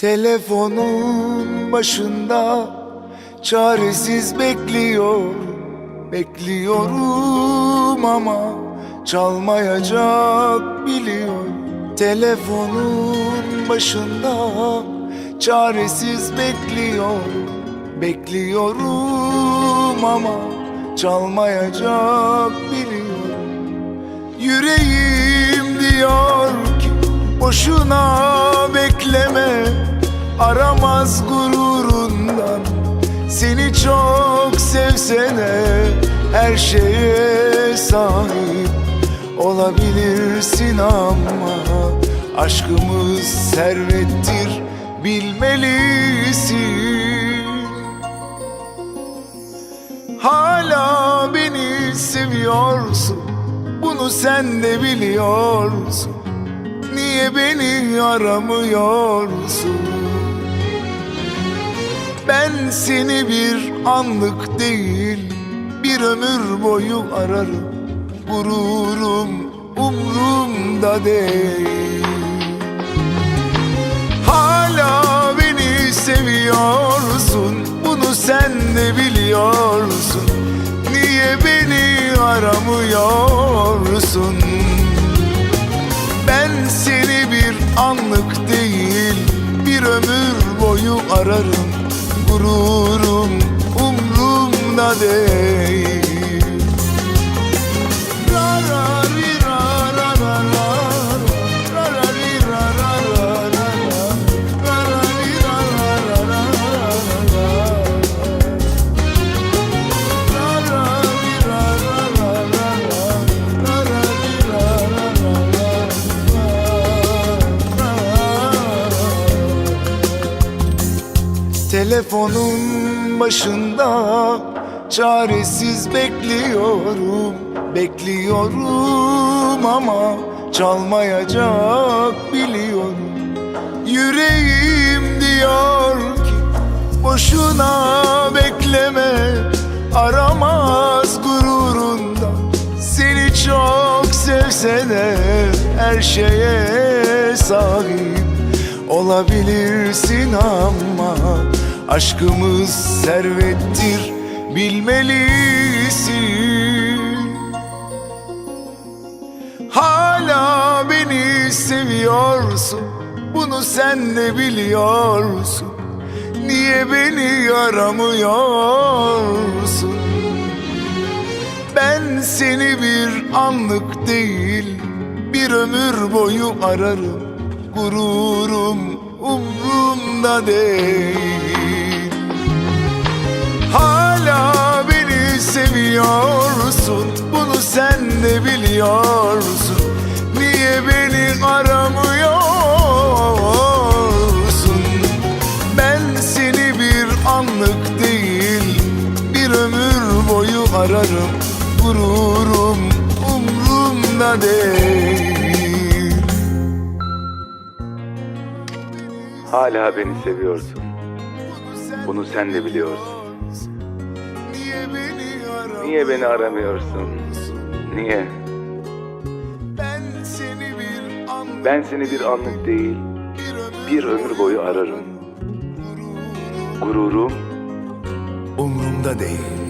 Telefonun başında çaresiz bekliyor. Bekliyorum ama çalmayacak biliyor. Telefonun başında çaresiz bekliyor. Bekliyorum ama çalmayacak biliyor. Yüreğim diyor ki boşuna bekleme Aramaz gururundan. Seni çok sevsene Her şeye sahip olabilirsin ama Aşkımız servettir bilmelisin. Hala beni seviyorsun Bunu sen de biliyorsun. Niye beni aramıyorsun Seni bir anlık değil Bir ömür boyu ararım. Gururum umrumda değil. Hala beni seviyorsun Bunu sen de biliyorsun. Niye beni aramıyorsun? Ben seni bir anlık değil Bir ömür boyu ararım Gururum umrumda değil Telefonun başında çaresiz bekliyorum. Bekliyorum ama çalmayacak biliyorum. Yüreğim diyor ki boşuna bekleme Aramaz gururundan Seni çok sevse de her şeye sahip Olabilirsin ama aşkımız servettir bilmelisin. Hala beni seviyorsun Bunu sen de biliyorsun. Niye beni aramıyorsun? Ben seni bir anlık değil Bir ömür boyu ararım Gururum umrumda değil. Hala beni seviyorsun Bunu sen de biliyorsun. Niye beni aramıyorsun? Ben seni bir anlık değil Bir ömür boyu ararım. Gururum umrumda değil Hala beni seviyorsun. Bunu sen de biliyorsun. Niye beni aramıyorsun? Niye beni aramıyorsun? Niye? Ben seni bir anlık Ben seni bir anlık değil, bir ömür boyu ararım. Gururum umrumda değil